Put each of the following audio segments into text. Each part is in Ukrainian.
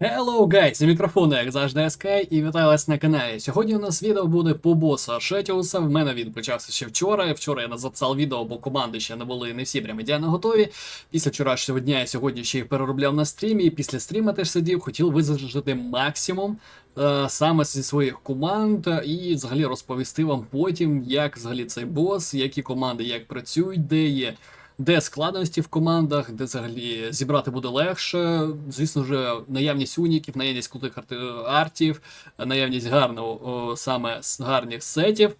Hello guys, у як завжди, Sky, і вітаю вас на каналі. Сьогодні у нас відео буде по боса Шетіуса. В мене він почався ще вчора. Вчора я записав відео, бо команди ще не були не всі прям ідеально готові. Після вчорашнього дня я сьогодні ще їх переробляв на стрімі, і після стріма теж сидів, хотів визначити максимум. е, Саме зі своїх команд, і взагалі розповісти вам потім, як взагалі цей бос, які команди як працюють, де є де складності в командах, де взагалі зібрати буде легше. Звісно ж, наявність уніків, наявність крутих артів, наявність гарного саме гарних сетів.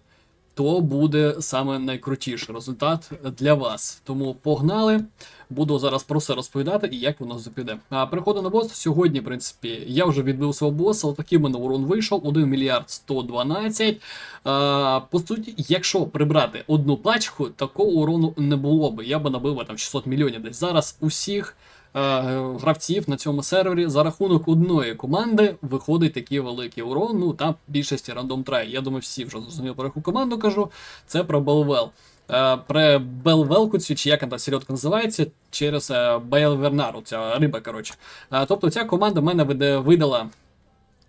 То буде саме найкрутіший результат для вас. Тому погнали. Буду зараз про все розповідати і як воно запіде. А переходимо на бос. Сьогодні, в принципі, я вже відбив свого боса. Отакий в мене урон вийшов: 1 мільярд 112. А, по суті, якщо прибрати одну пачку, такого урону не було би. Я би набив там 600 мільйонів десь. Зараз усіх гравців на цьому сервері за рахунок одної команди виходить такий великий урон. Ну там більшості рандом трай. Я думаю, всі вже зрозуміли про яку команду кажу. Це про Белвел. Е, Про Белвелку чи як вона середка називається, через е, Белвернару, ця риба, коротше. Е, Тобто ця команда мене вида- видала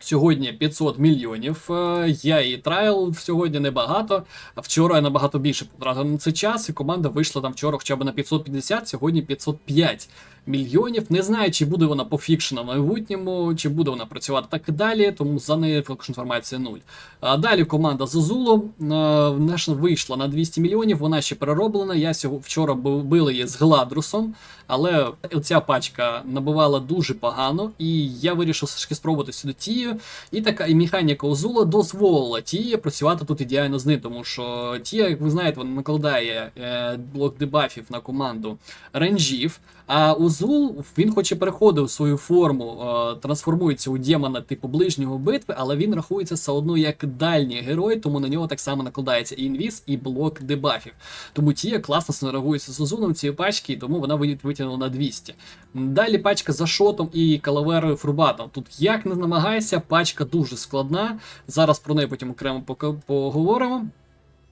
Сьогодні 500 мільйонів. Е, Я і трайл сьогодні небагато. А Вчора я набагато більше потратив на цей час, і команда вийшла там вчора хоча б на 550, сьогодні 505 мільйонів. Не знаю, чи буде вона по фікшену в майбутньому, чи буде вона працювати так і далі, тому за нею також інформація нуль. А далі команда Зазулу е, вийшла на 200 мільйонів, вона ще перероблена. Я сього вчора били її з Гладрусом, але ця пачка набивала дуже погано, і я вирішив все ж таки спробувати сюди тію. І така і механіка Озула дозволила тії працювати тут ідеально з ним, тому що тія, як ви знаєте, вона накладає е, блок дебафів на команду ренжів. А Узул він хоч і переходив свою форму, е, трансформується у демона типу ближнього битви, але він рахується все одно як дальній герой, тому на нього так само накладається і інвіз, і блок дебафів. Тому Тія класно синергується з Узулом цієї пачки, і тому вона витягнула на 200. Далі пачка за шотом і калаверою фрубатом. Тут як не намагайся, пачка дуже складна. Зараз про неї потім окремо поговоримо.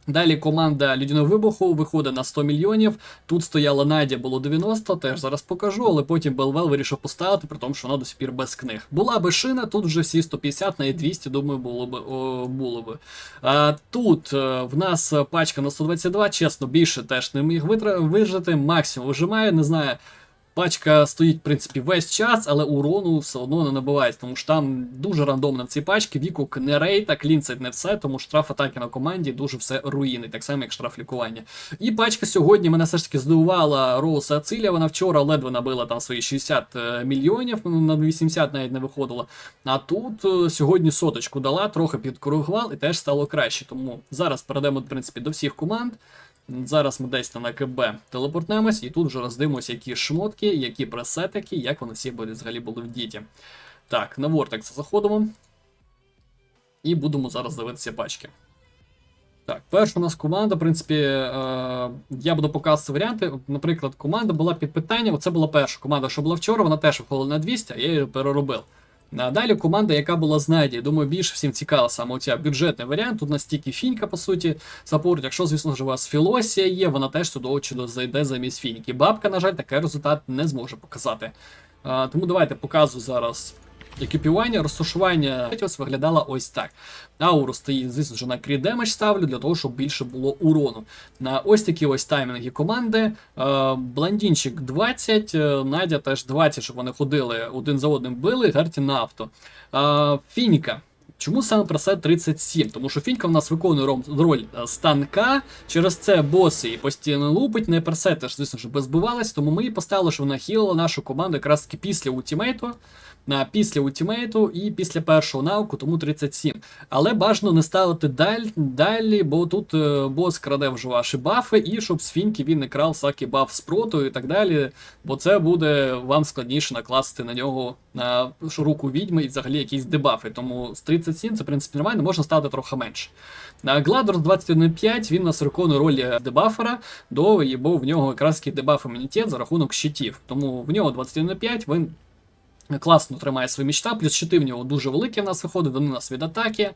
Далі команда Людяного вибуху виходить на 100 мільйонів. Тут стояла Надя, було 90, теж зараз покажу, але потім Белвел вирішив поставити, при тому, що вона до сих пір без книг. Була би шина, тут вже всі 150, навіть 200, думаю, було. О, було би. А, тут е, в нас пачка на 122, чесно, більше теж не міг витра- вижити, максимум вижимає, не знаю. Пачка стоїть, в принципі, весь час, але урону все одно не набивається, тому що там дуже рандомно в цій пачці. Вікук не рейта, клінцет не все, тому штраф атаки на команді дуже все руїнить, так само, як штраф лікування. І пачка сьогодні мене все ж таки здивувала Роуса Ациля. Вона вчора ледве набила там свої 60 е, мільйонів, ну, на 80 навіть не виходила. А тут е, сьогодні соточку дала, трохи підкоригував і теж стало краще. Тому зараз перейдемо, в принципі, до всіх команд. Зараз ми десь на КБ телепортнемось, і тут вже роздивимося, які шмотки, які пресетики, як вони всі були взагалі були в діті. Так, на Vortex заходимо. І будемо зараз дивитися пачки. Так, перша у нас команда, в принципі, е, я буду показувати варіанти. Наприклад, команда була під питанням. Оце була перша команда, що була вчора, вона теж виходила на 200, а я її переробив. А далі команда, яка була знайдена. Думаю, більше всім цікава саме оця бюджетний варіант. Тут настільки фінька, по суті, саппорт. Якщо, звісно ж, у вас філосія є, вона теж судово чудо зайде замість фіньки. Бабка, на жаль, такий результат не зможе показати. А, тому давайте показую зараз екіпювання, розташування ось виглядало ось так. Ауру стоїть, звісно ж, на крі ставлю для того, щоб більше було урону. На ось такі ось таймінги команди. Е, Блондінчик 20, е, Надя теж 20, щоб вони ходили один за одним били, гарті на авто. Е, Фініка. Чому саме пресет 37? Тому що Фінька в нас виконує роль е, станка, через це боси і постійно лупить, не пресет теж, звісно ж, безбивалась, тому ми її поставили, що вона хілила нашу команду якраз таки після ультимейту, на після ультимейту і після першого навику, тому 37. Але бажано не ставити даль, далі, бо тут е, бос краде вже ваші бафи, і щоб з фіньки він не крав всякий баф з проту і так далі. Бо це буде вам складніше накласти на нього на руку відьми і взагалі якісь дебафи. Тому з 37 це в принципі нормально, можна ставити трохи менше. На Гладор 21.5 він нас виконує роль е, дебафера, до, бо в нього якраз дебаф імунітет за рахунок щитів. Тому в нього 21.5 він Класно тримає свої мічта, плюс щити в нього дуже великі в нас виходить, вони у нас від атаки.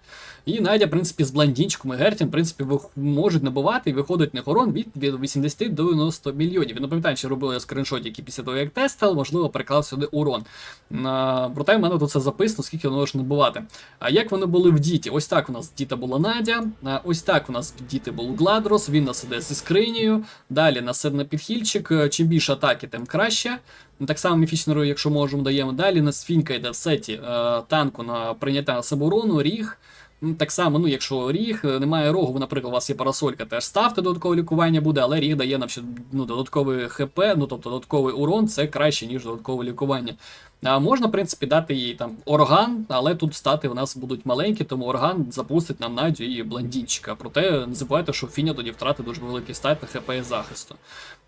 І Надя, в принципі, з блондінчиком і Гертін, в принципі, можуть набувати і виходить на горон від, від 80 до 90 мільйонів. Не пам'ятаю, чи робили скріншот, який після того, як тестив, можливо, переклав сюди урон. А, проте в мене тут це записано, скільки воно може набувати. А як вони були в діті? Ось так у нас діта була Надя, а, ось так у нас діти був Гладрос, він нас іде зі скринею. Далі нас на підхильчик. Е, Чим більше атаки, тим краще. Ну, Так само міфічнеру, якщо можемо, даємо. Далі на сфінка йде в сеті е, танку на прийняття себе ріг. Ну, Так само, ну якщо ріг, е, немає рогу, наприклад, у вас є парасолька, теж ставте додаткове лікування буде, але ріг дає нам ще ну, додатковий ХП, ну тобто додатковий урон, це краще, ніж додаткове лікування. А можна, в принципі, дати їй там орган, але тут стати у нас будуть маленькі, тому орган запустить нам Надю і блондінчика. Проте не забувайте, що Фіня тоді втратить дуже великий стат на ХП і захисту.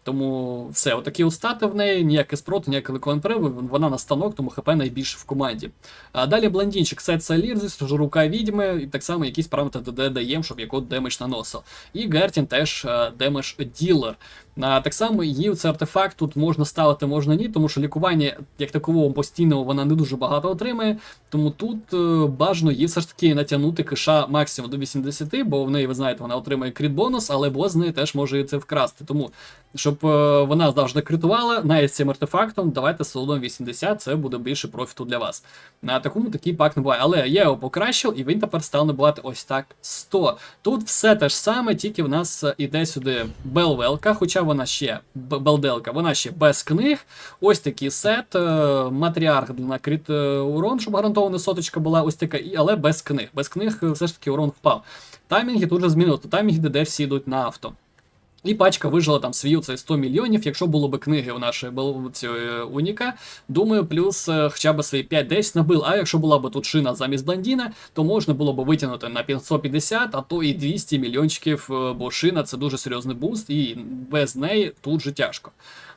Тому все, отакі от в неї, ніяке спрот, ніяке ликванприв, вона на станок, тому ХП найбільше в команді. А далі блондінчик, сет Салір, звісно рука відьми, і так само якісь параметри ДД даємо, щоб якого демедж наносив. І Гертін теж е, демедж ділер. А, так само її цей артефакт тут можна ставити, можна ні, тому що лікування, як такового постійного, вона не дуже багато отримує. Тому тут е, бажано її все ж таки натягнути киша максимум до 80, бо в неї, ви знаєте, вона отримує кріт бонус, але бос з неї теж може це вкрасти. Тому, щоб е, вона завжди критувала, навіть з цим артефактом, давайте солодом 80, це буде більше профіту для вас. На такому такий пак не буває. Але я його покращив, і він тепер став набувати ось так 100. Тут все те ж саме, тільки в нас е, іде сюди Белвелка, хоча вона ще балделка. Вона ще без книг. Ось такий сет, е, матріарх на крит е, урон, щоб гарантована соточка була, ось така, але без книг. Без книг е, все ж таки урон впав. Таймінги тут же змінили, таймінги, де всі йдуть на авто. І пачка вижила там свій цей 100 мільйонів. Якщо було б книги у нашої бел- Уніка, думаю, плюс е, хоча б свої 5-10 набил. А якщо була б тут шина замість блондіна, то можна було б витягнути на 550, а то і 200 мільйончиків, е, бо шина це дуже серйозний буст, і без неї тут же тяжко.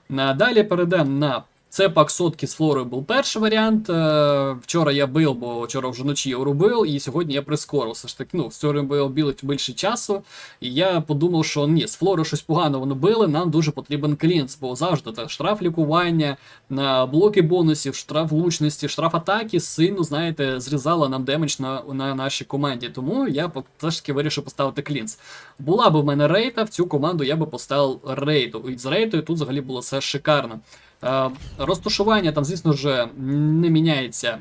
Далі перейдемо на. Це пак сотки з флорою був перший варіант. Е, Вчора я бив, бо вчора вже вночі його робив, і сьогодні я прискорив. Все ж таки, ну, я бив більше часу. І я подумав, що ні, з флори щось погано воно били, нам дуже потрібен клінц, бо завжди це штраф лікування, на блоки бонусів, штраф влучності, штраф атаки сильно, знаєте, зрізала нам демедж на, на нашій команді. Тому я все ж таки вирішив поставити клінц. Була б в мене рейта, в цю команду я би поставив рейту. І з рейтою тут взагалі було все шикарно. Е, розташування там, звісно ж, не міняється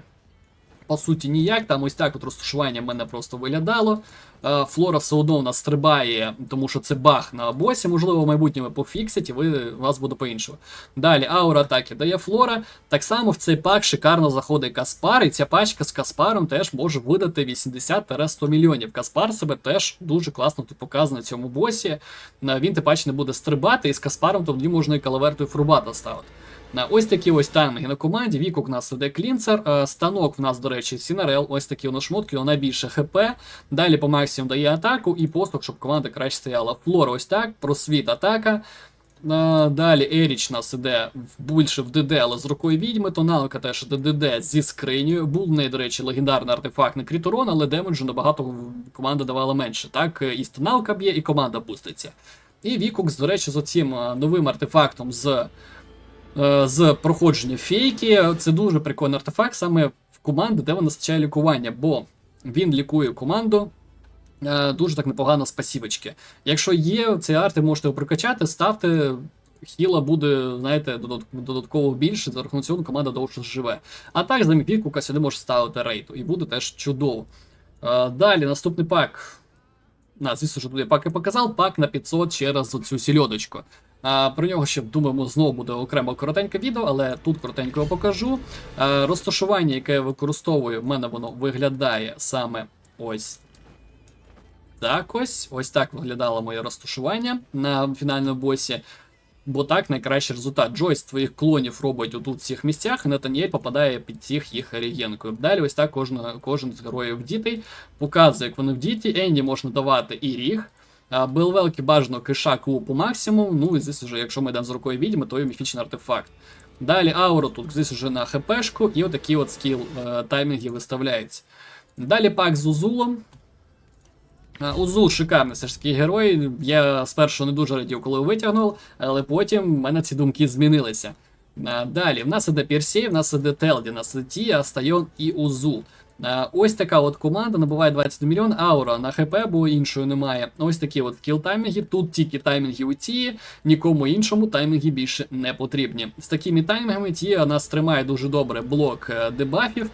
по суті ніяк. Там ось так от розташування в мене просто виглядало. Е, Флора все одно у нас стрибає, тому що це баг на босі. Можливо, в майбутньому пофіксять, і ви, у вас буде по-іншому. Далі аура атаки дає Флора. Так само в цей пак шикарно заходить Каспар, і ця пачка з Каспаром теж може видати 80-100 мільйонів. Каспар себе теж дуже класно тут показує на цьому босі. Е, Він тим паче не буде стрибати, і з Каспаром тоді можна і калаверту і фрубата ставити. На ось такі ось таймінги на команді. Вікук у нас іде клінцер. е, Станок в нас, до речі, Сінарел. Ось такі у нас шмотки, у найбільше ХП. Далі по максимуму дає атаку і послуг, щоб команда краще стояла. Флора ось так, просвіт атака. Е, Далі Еріч нас іде більше в ДД, але з рукою відьми. Тоналка теж іде ДД зі скринею. Був в неї, до речі, легендарний артефакт на кріторон, але демеджу набагато команда давала менше. Так, е, і тоналка б'є, і команда буститься. І Вікукс, до речі, з оцим е, новим артефактом з е, з проходження фейки. Це дуже прикольний артефакт саме в команди, де вона стачає лікування, бо він лікує команду. е, Дуже так непогано з пасівочки. Якщо є цей арт, ви можете його прокачати, ставте. Хіла буде, знаєте, додатково більше, за рахунок цього команда довше живе. А так, замість Вікука сюди може ставити рейту, і буде теж чудово. Е, Далі, наступний пак. На, звісно, що тут я пак і показав, пак на 500 через цю сільодочку. Про нього ще думаємо, знову буде окремо коротеньке відео, але тут коротенько покажу. А, розташування, яке я використовую, в мене воно виглядає саме ось так ось. Ось так виглядало моє розташування на фінальному босі. Бо так найкращий результат. Джойс твоїх клонів робить отут в цих місцях, і Натаніель попадає під цих їх регенкою. Далі ось так кожен, кожен з героїв вдітий показує, як вони вдіті. Енді можна давати і ріг. А, Белвелки бажано киша клуб по максимуму. Ну і звісно ж, якщо ми йдемо з рукою відьми, то і міфічний артефакт. Далі ауру тут звісно вже на хпшку, і отакі от скіл е, таймінги виставляються. Далі пак з Узулом. Е, Узул шикарний все ж таки герой. Я спершу не дуже радів, коли витягнув, але потім в мене ці думки змінилися. Е, Далі, в нас іде Персей, в нас іде Телді, в нас іде Тія, Астайон і Узул. Е, Ось така от команда набуває 21 мільйон. Аура на ХП, бо іншої немає. Ось такі от кіл таймінги. Тут тільки таймінги у Тії, нікому іншому таймінги більше не потрібні. З такими таймінгами Тія нас тримає дуже добре блок е, дебафів,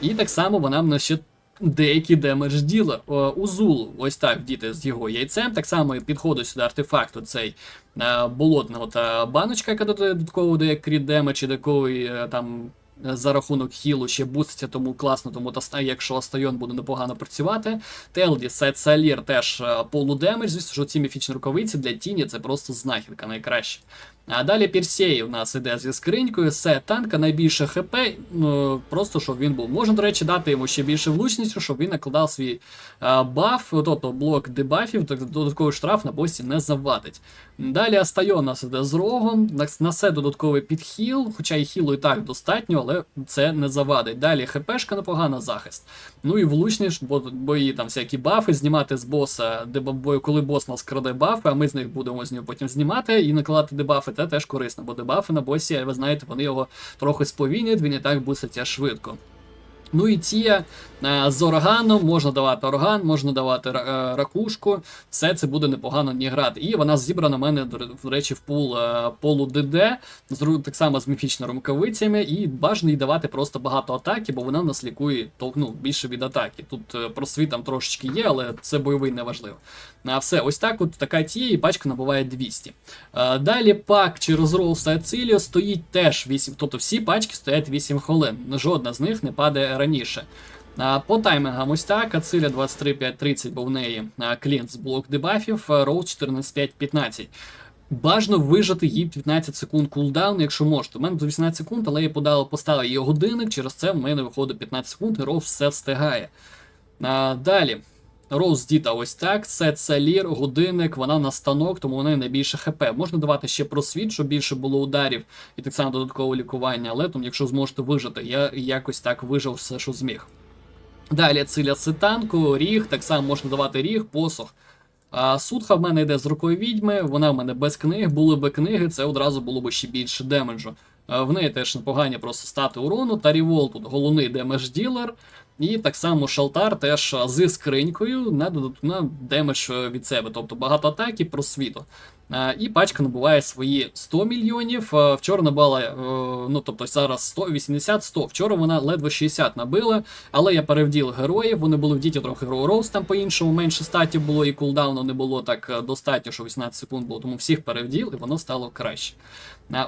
і так само вона в нас ще. Деякі демедж діла Узул, ось так діти з його яйцем. Так само і підходить сюди артефакт оцей е, болотного та баночка, яка додатково дає кріт демедж, і е, там е, за рахунок хілу ще буститься, тому класно, тому якщо Астайон буде непогано працювати. Телді, Сет Салір теж е, полудемедж, звісно, що ці міфічні рукавиці для тіні це просто знахідка найкраще. А далі Персей у нас іде зі скринькою, все танка найбільше хп, ну, просто щоб він був. Можна, до речі, дати йому ще більше влучності, щоб він накладав свій а, баф, тобто блок дебафів, так додатковий штраф на босі не завадить. Далі Астайон у нас іде з рогом, на, все додатковий підхіл, хоча і хілу і так достатньо, але це не завадить. Далі хпшка непогана захист. Ну і влучність, бо бої там всякі бафи, знімати з боса, де бо- коли бос нас краде бафи, а ми з них будемо з нього потім знімати і накладати дебафи, це теж корисно, бо дебафи на босі, ви знаєте, вони його трохи сповільнять, він і так буситься швидко. Ну і тія е, з органом можна давати орган, можна давати е, ракушку. Все це буде непогано не грати. І вона зібрана в мене, до речі, в пул е, полу ДД, так само з міфічними рукавицями, і бажано їй давати просто багато атаки, бо вона нас лікує ну, більше від атаки. Тут е, просвіт трошечки є, але це бойовий неважливо. А все, ось так от така тія, і пачка набуває 200. Е, Далі пак через рол Сациліо стоїть теж 8, тобто всі пачки стоять 8 хвилин. Жодна з них не падає раніше. По таймингам ось так, Ациля 23.5.30, бо в неї клієнт з блок дебафів, Роуз 14.5.15. Бажано вижати їй 15 секунд кулдаун, якщо можете. У мене до 18 секунд, але я подала, поставила її годинник, через це в мене виходить 15 секунд, і Роуз все встигає. Далі. Роуз діта ось так, сет салір, годинник, вона на станок, тому вона найбільше хп. Можна давати ще просвіт, щоб більше було ударів і так само додаткове лікування, але там, якщо зможете вижити, я якось так вижив все, що зміг. Далі циля цитанку, ріг, так само можна давати ріг, посох. А Судха в мене йде з рукою відьми, вона в мене без книг. Були би книги, це одразу було б ще більше демеджу. В неї теж непогані просто стати урону. Тарівол тут головний демедж ділер. І так само Шалтар теж зі скринькою на, на демедж е, від себе, тобто багато атаки просвіту. А, І пачка набуває свої 100 мільйонів. А, Вчора набила, е, ну тобто зараз 180 100 Вчора вона ледве 60 набила, але я перевділ героїв. Вони були в діті трохи роуз там по-іншому, менше статів було і кулдауну не було так е, достатньо, що 18 секунд було. Тому всіх перевділ і воно стало краще.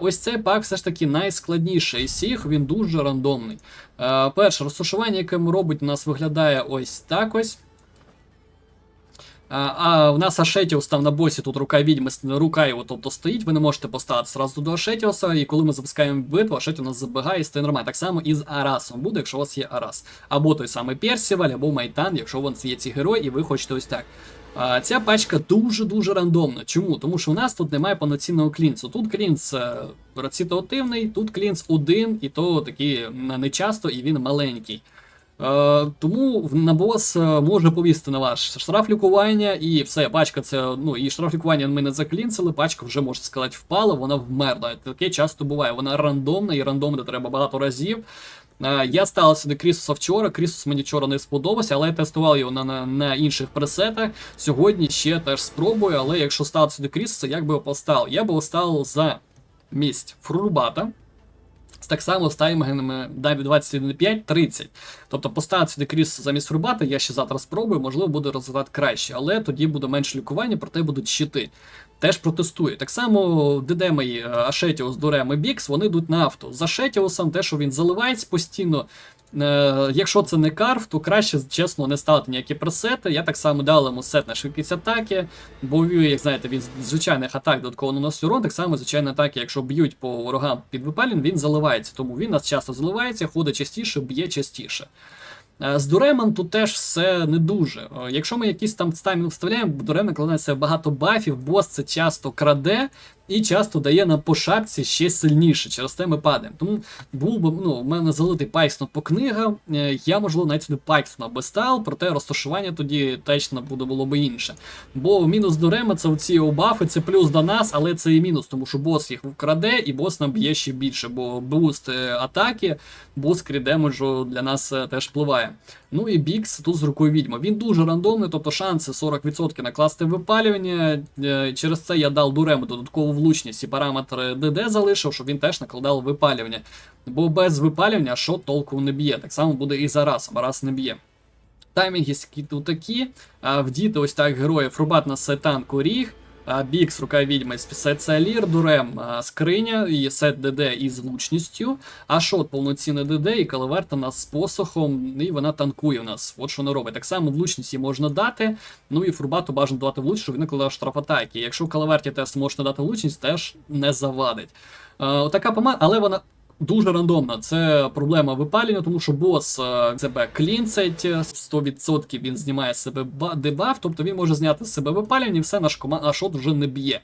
Ось цей пак все ж таки найскладніший із всіх, він дуже рандомний. Е, Перше, розташування, яке робить, у нас виглядає ось так ось. А, в нас Ашетіус там на босі, тут рука відьми, рука його тобто стоїть, ви не можете поставити сразу до Ашетіуса, і коли ми запускаємо битву, Ашетіус у нас забігає і стає нормально. Так само і з Арасом буде, якщо у вас є Арас. Або той самий Персіваль, або Майтан, якщо у вас є ці герої, і ви хочете ось так. А, Ця пачка дуже-дуже рандомна. Чому? Тому що у нас тут немає повноцінного клінцу. Тут клінц е, рецитативний, тут клінц один, і то такий не часто, і він маленький. Е, тому на бос е, може повісти на ваш штраф лікування, і все, пачка це. Ну і штраф лікування ми не заклінцили, пачка вже можна сказати впала, вона вмерла. Таке часто буває. Вона рандомна і рандомна треба багато разів. Е, Я ставив сюди Крісуса вчора. Крісус мені вчора не сподобався, але я тестував його на, на, на інших пресетах. Сьогодні ще теж спробую, але якщо ставити сюди Крісуса, як би його поставив? Я би його ставив за місць Фрурбата. Так само з таймингами дабі 21.5-30. Тобто поставити сюди кріс замість Фрубата, я ще завтра спробую, можливо, буде результат краще, але тоді буде менше лікування, проте будуть щити. Теж протестую. Так само ДД е, Ашетіус, Дурем і Бікс, вони йдуть на авто. За Ашетіусом, те, що він заливається постійно. Е, якщо це не карф, то краще, чесно, не ставити ніякі пресети. Я так само дав йому сет на швидкість атаки, бо як знаєте, він з звичайних атак додатково наносить урон, так само звичайні атаки, якщо б'ють по ворогам під випалін, він заливається. Тому він нас часто заливається, ходить частіше, б'є частіше. Е, З Дуремом тут теж все не дуже. Е, Якщо ми якийсь там таймінг вставляємо, Дурем накладається багато бафів, бос це часто краде, І часто дає нам по шапці ще сильніше, через те ми падаємо. Тому був би ну, у мене залитий Пайксон по книгам, е, я, можливо, навіть сюди Пайксона би став, проте розташування тоді точно буде було б інше. Бо мінус до Рема це оці обафи, це плюс до нас, але це і мінус, тому що бос їх вкраде, і бос нам б'є ще більше, бо буст е, атаки, буст крідемеджу для нас е, теж впливає. Ну і Бікс тут з рукою відьма. Він дуже рандомний, тобто шанси 40% накласти випалювання. Через це я дав Дурему додаткову влучність і параметр ДД залишив, щоб він теж накладав випалювання. Бо без випалювання що толку не б'є. Так само буде і зараз, а раз не б'є. Таймінги тут такі. А, Вдіти ось так героїв Рубат на сетанку Коріг. Бікс, рука відьми, сет Салір, Дурем, скриня, і сет ДД із влучністю, а шот повноцінне ДД, і Калаверта нас з посохом, і вона танкує в нас. От що вона робить. Так само влучність їй можна дати. Ну і Фурбату бажано давати влучність, щоб він накладав штраф атаки. Якщо в Калаверті тест можна дати влучність, теж не завадить. Отака помада, але вона. Дуже рандомна, це проблема випалення, тому що бос е, себе клінцить, е, 100% він знімає себе ба- дебаф, тобто він може зняти з себе випалювання, і все наш команд, а шот вже не б'є.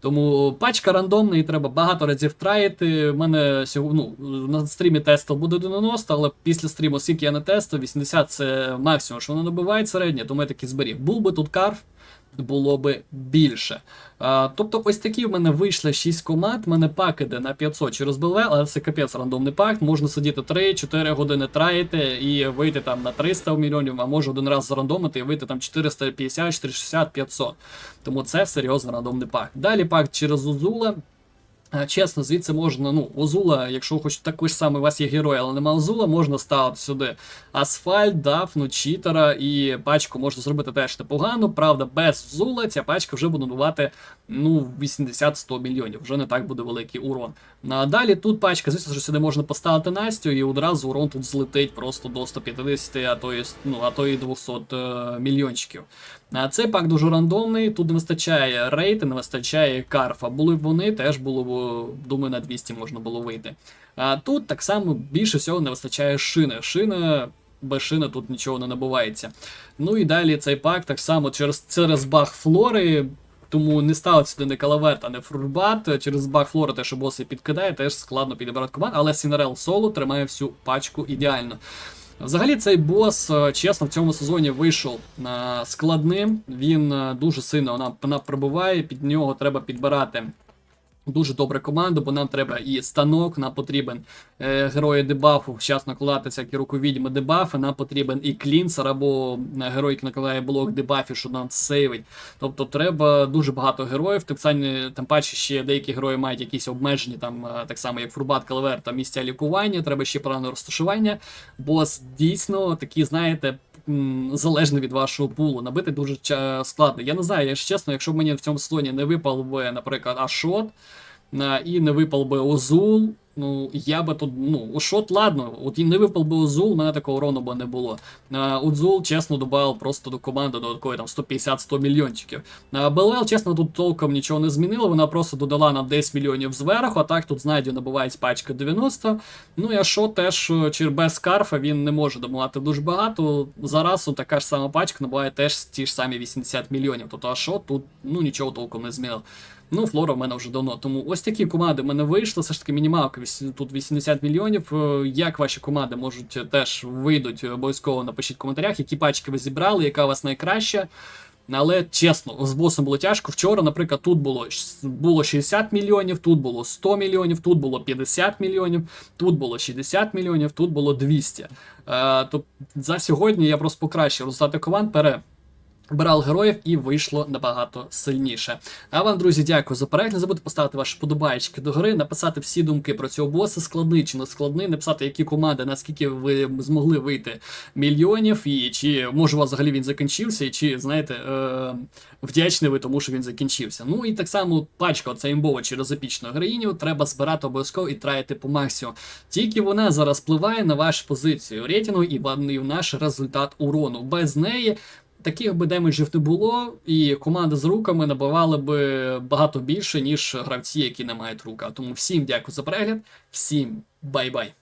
Тому пачка рандомна, і треба багато разів траяти. У мене сьогодні ну, на стрімі тестил буде 90, але після стріму, скільки я не тестив, 80 це максимум, що воно набиває середнє, тому я таки зберіг. Був би тут карф, було би більше. А, тобто, ось такі в мене вийшли 6 команд. В мене пак іде на 500 через БВ, але це капець рандомний пак. Можна сидіти 3-4 години траїти і вийти там на 300 мільйонів, а може один раз зарандомити і вийти там 450, 460, 500. Тому це серйозно рандомний пак. Далі пак через Узула. Чесно, звідси можна, ну, Озула, якщо хоч такий ж самий у вас є герой, але нема Озула, можна ставити сюди асфальт, дафну, читера, і пачку можна зробити теж непогано. Правда, без Озула ця пачка вже буде давати ну, 80-100 мільйонів, вже не так буде великий урон. Ну, А далі тут пачка, звісно, що сюди можна поставити Настю, і одразу урон тут злетить просто до 150, а то і, ну, а то і 200 е, мільйончиків. Цей пак дуже рандомний, тут не вистачає рейти, не вистачає карфа. Були б вони, теж було б, думаю, на 200 можна було вийти. А тут так само більше всього не вистачає шини. Шина. Без шини тут нічого не набувається. Ну і далі цей пак так само через, через баг флори. Тому не ставить сюди не калаверт, а не фрурбат. Через баг флори те, що боси підкидає, теж складно підібрати команд, але Сінерел соло тримає всю пачку ідеально. Взагалі, цей бос, е, чесно, в цьому сезоні вийшов е, складним. Він е, дуже сильно вона, нам пробиває, під нього треба підбирати. Дуже добре команду, бо нам треба і станок, нам потрібен е, герої дебафу, зараз накладати всякі руковідьми дебафи, нам потрібен і клінсер або е, герой, який накладає блок дебафів, що нам сейвить. Тобто треба дуже багато героїв. Тим, самі- тим паче ще деякі герої мають якісь обмежені, там, е, так само як Фурбат, Калвер, там місця лікування, треба ще правильне розташування. Бос дійсно такий, знаєте. Залежно від вашого пулу, набити дуже складно. Я не знаю, якщо чесно, якщо б мені в цьому сезоні не випав би, наприклад, Ашот, і не випав би Озул. Ну, я би тут, ну, у шот, ладно, от і не випав би Озул, у мене такого урону би не було. А, Озул, чесно, додав просто до команди додаткові там 150-100 мільйончиків. А БЛЛ, чесно, тут толком нічого не змінило, вона просто додала нам 10 мільйонів зверху, а так тут знайді набувається пачка 90. Ну і Ашот теж е, без карфа він не може добувати дуже багато. Зараз така ж сама пачка набуває теж ті ж самі 80 мільйонів. Тобто Ашот тут ну, нічого толком не змінив. Ну, флора в мене вже давно. Тому ось такі команди в мене вийшли. Все ж таки мінімалка тут 80 мільйонів. Е, Як ваші команди можуть е, теж вийдуть, обов'язково напишіть в коментарях, які пачки ви зібрали, яка у вас найкраща. Але чесно, з босом було тяжко. Вчора, наприклад, тут було, було 60 мільйонів, тут було 100 мільйонів, тут було 50 мільйонів, тут було 60 мільйонів, тут було 200. Е, то за сьогодні я просто покращив результати команд. Пере Брав героїв і вийшло набагато сильніше. А вам, друзі, дякую за перегляд. Не забудьте поставити ваші подобаєчки до гри, написати всі думки про цього боса, складний чи не складний, написати, які команди, наскільки ви змогли вийти мільйонів, і чи може у вас взагалі він закінчився, і чи знаєте, е- вдячні ви тому, що він закінчився. Ну і так само пачка оця імбова через епічну героїню треба збирати обов'язково і траїти по максимуму. Тільки вона зараз впливає на вашу позицію рейтингу і в наш результат урону. Без неї таких би демеджів не було, і команди з руками набивали би багато більше, ніж гравці, які не мають рука. Тому всім дякую за перегляд, всім бай-бай.